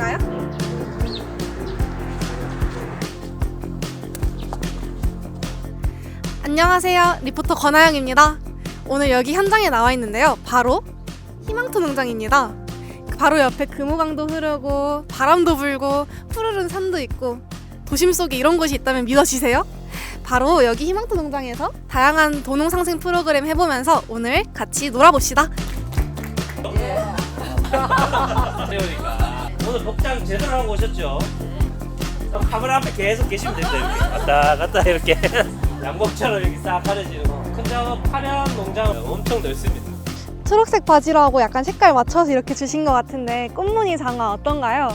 가볼까요? 안녕하세요. 리포터 권하영입니다. 오늘 여기 현장에 나와 있는데요. 바로 희망토 농장입니다. 바로 옆에 금호강도 흐르고 바람도 불고 푸르른 산도 있고 도심 속에 이런 곳이 있다면 믿어지세요? 바로 여기 희망토 농장에서 다양한 도농 상생 프로그램 해보면서 오늘 같이 놀아봅시다. 세우니까 오늘 복장 제대로 하고 오셨죠? 그럼 카메라 앞에 계속 계시면 됩니다 이렇게 왔다 갔다 이렇게 양복처럼 이렇게 싹 가려지는 큰 작업 파란 농장 엄청 넓습니다 초록색 바지로 하고 약간 색깔 맞춰서 이렇게 주신 것 같은데 꽃무늬 장화 어떤가요?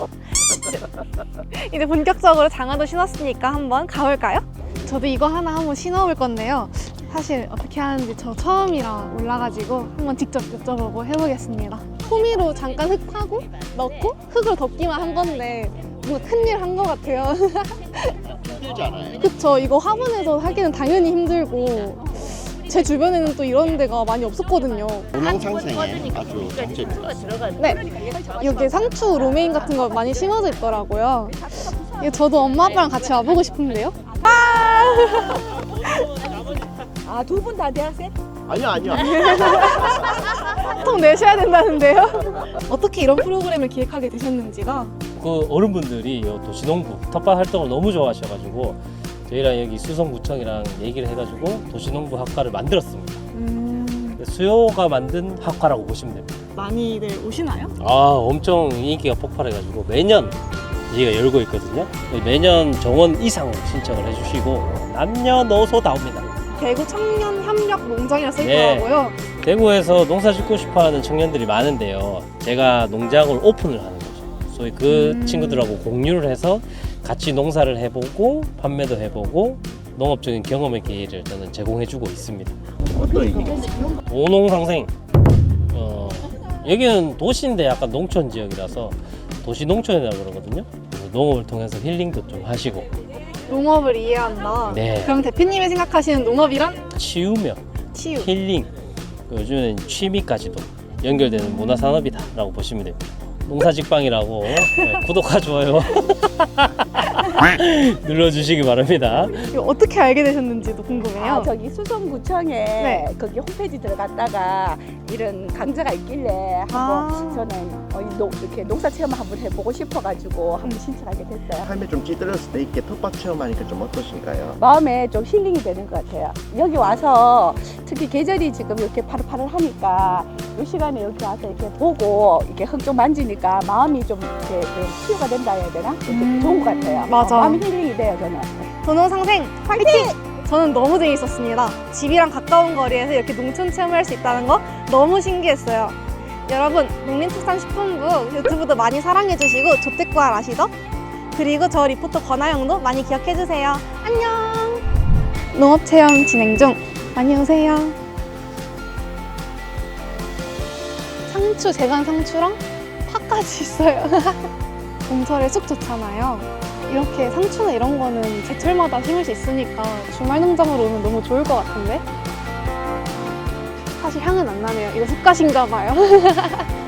이제 본격적으로 장화도 신었으니까 한번 가볼까요? 저도 이거 하나 한번 신어볼 건데요. 사실 어떻게 하는지 저 처음이라 몰라가지고 한번 직접 여쭤보고 해보겠습니다. 호미로 잠깐 흙 파고 넣고 흙을 덮기만 한 건데 뭔가 큰일 한 것 같아요. 힘들지 않아요? 그쵸 이거 화분에서 하기는 당연히 힘들고 제 주변에는 또 이런 데가 많이 없었거든요. 운항상생에 아주 장점입니다. 네. 여기 상추 로메인 같은 거 많이 심어져 있더라고요. 이거 저도 엄마 아빠랑 같이 와보고 싶은데요. 아, 두분 다 대학생? 아니요 아니요. 통 내셔야 된다는데요. 어떻게 이런 프로그램을 기획하게 되셨는지가 그 어른분들이 이 도시농부 텃밭 활동을 너무 좋아하셔가지고 저희랑 여기 수성구청이랑 얘기를 해가지고 도시농부 학과를 만들었습니다 음, 수요가 만든 학과라고 보시면 됩니다 많이들 오시나요? 아 엄청 인기가 폭발해가지고 매년 저희가 열고 있거든요 매년 정원 이상으로 신청을 해주시고 남녀노소 다 옵니다 대구 청년 협력 농장이라 써 네. 있더라고요. 대구에서 농사 짓고 싶어하는 청년들이 많은데요. 제가 농장을 오픈을 하는 거죠. 소위 그 음. 친구들하고 공유를 해서 같이 농사를 해보고 판매도 해보고 농업적인 경험의 기회를 저는 제공해주고 있습니다. 어떤 얘기? 도농상생. 어, 여기는 도시인데 약간 농촌 지역이라서 도시 농촌이라고 그러거든요. 농업을 통해서 힐링도 좀 하시고 농업을 이해한다. 네. 그럼 대표님이 생각하시는 농업이란 치유며 치유. 힐링 그 요즘엔 취미까지도 연결되는 문화산업이다라고 보시면 됩니다. 농사직방이라고 네, 구독과 좋아요 눌러주시기 바랍니다. 이거 어떻게 알게 되셨는지도 궁금해요. 아, 저기 수성구청에 네. 거기 홈페이지 들어갔다가 이런 강좌가 있길래 하고 아. 저는 어, 이 농- 이렇게 농사 체험 한번 해보고 싶어가지고 한번 신청하게 됐어요. 삶에 좀 찌들었을 때 이렇게 텃밭 체험하니까 좀 어떠신가요? 마음에 좀 힐링이 되는 것 같아요. 여기 와서 특히 계절이 지금 이렇게 파릇파릇하니까 이 시간에 이렇게 와서 이렇게 보고 이렇게 흙 좀 만지니까 마음이 좀 이렇게 좀 치유가 된다 해야 되나? 이렇게 음. 좋은 것 같아요. 맞아. 어, 마음이 힐링이 돼요, 저는. 도농상생 화이팅! 저는 너무 재밌었습니다. 집이랑 가까운 거리에서 이렇게 농촌 체험을 할 수 있다는 거 너무 신기했어요. 여러분, 농림축산 식품부 유튜브도 많이 사랑해주시고 조태구알 아시죠? 그리고 저 리포터 권하영도 많이 기억해주세요. 안녕! 농업체험 진행 중. 많이 오세요. 상추, 재간 상추랑 파까지 있어요. 봄철에 쑥 좋잖아요. 이렇게 상추나 이런 거는 제철마다 심을 수 있으니까 주말 농장으로 오면 너무 좋을 것 같은데? 사실 향은 안 나네요. 이거 쑥갓인가 봐요.